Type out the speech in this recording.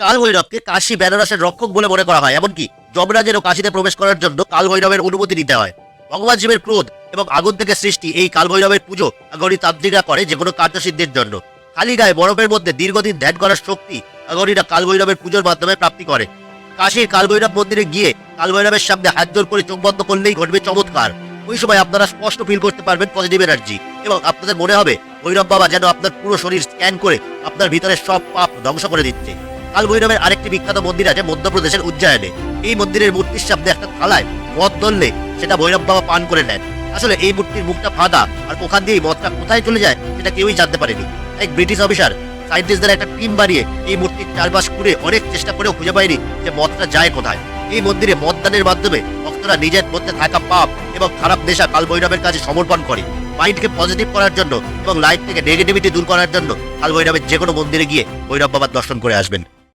কাল ভৈরবকে কাশী বেনারসের রক্ষক বলে মনে করা হয়, এমনকি যমরাজেরও কাশীতে প্রবেশ করার জন্য কাল ভৈরবের অনুমতি নিতে হয়। ভগবান শিবের ক্রোধ এবং আগুন থেকে সৃষ্টি এই কাল ভৈরবের পুজো আগরি তান্ত্রিকরা করে যে কোনো কার্যসিদ্ধির জন্য। খালি গায়ে বরফের মধ্যে দীর্ঘদিন ধ্যান করার শক্তি আগরীরা কালভৈরবের পুজোর মাধ্যমে প্রাপ্তি করে। কাশীর কাল ভৈরব মন্দিরে গিয়ে কালভৈরবের সামনে হাত জোর করে চোখ বন্ধ করলেই ঘটবে চমৎকার। ওই সময় আপনারা স্পষ্ট ফিল করতে পারবেন পজিটিভ এনার্জি এবং আপনাদের মনে হবে, ভৈরব বাবা যেন আপনার পুরো শরীর স্ক্যান করে আপনার ভিতরে সব পাপ ধ্বংস করে দিচ্ছে। কাল ভৈরবের আরেকটি বিখ্যাত মন্দির আছে মধ্যপ্রদেশের উজ্জয়নে। এই মন্দিরের মূর্তির সামনে একটা থালায় মদ ধরলে সেটা ভৈরব বাবা পান করে নেন। আসলে এই মূর্তির মুখটা ফাঁদা আর ওখান দিয়ে মদটা কোথায় চলে যায় সেটা কেউই জানতে পারেনি। এক ব্রিটিশ অফিসার, সায়েন্টিস্টদের একটা টিম বানিয়ে এই মূর্তির চারপাশ ঘুরে অনেক চেষ্টা করেও খুঁজে পায়নি যে মদটা যায় কোথায়। এই মন্দিরে মদদানের মাধ্যমে ভক্তরা নিজের মধ্যে থাকা পাপ এবং খারাপ নেশা কাল ভৈরবের কাছে সমর্পণ করে। মাইন্ডকে পজিটিভ করার জন্য এবং লাইফ থেকে নেগেটিভিটি দূর করার জন্য কাল ভৈরবের যে কোনো মন্দিরে গিয়ে ভৈরব বাবার দর্শন করে আসবেন।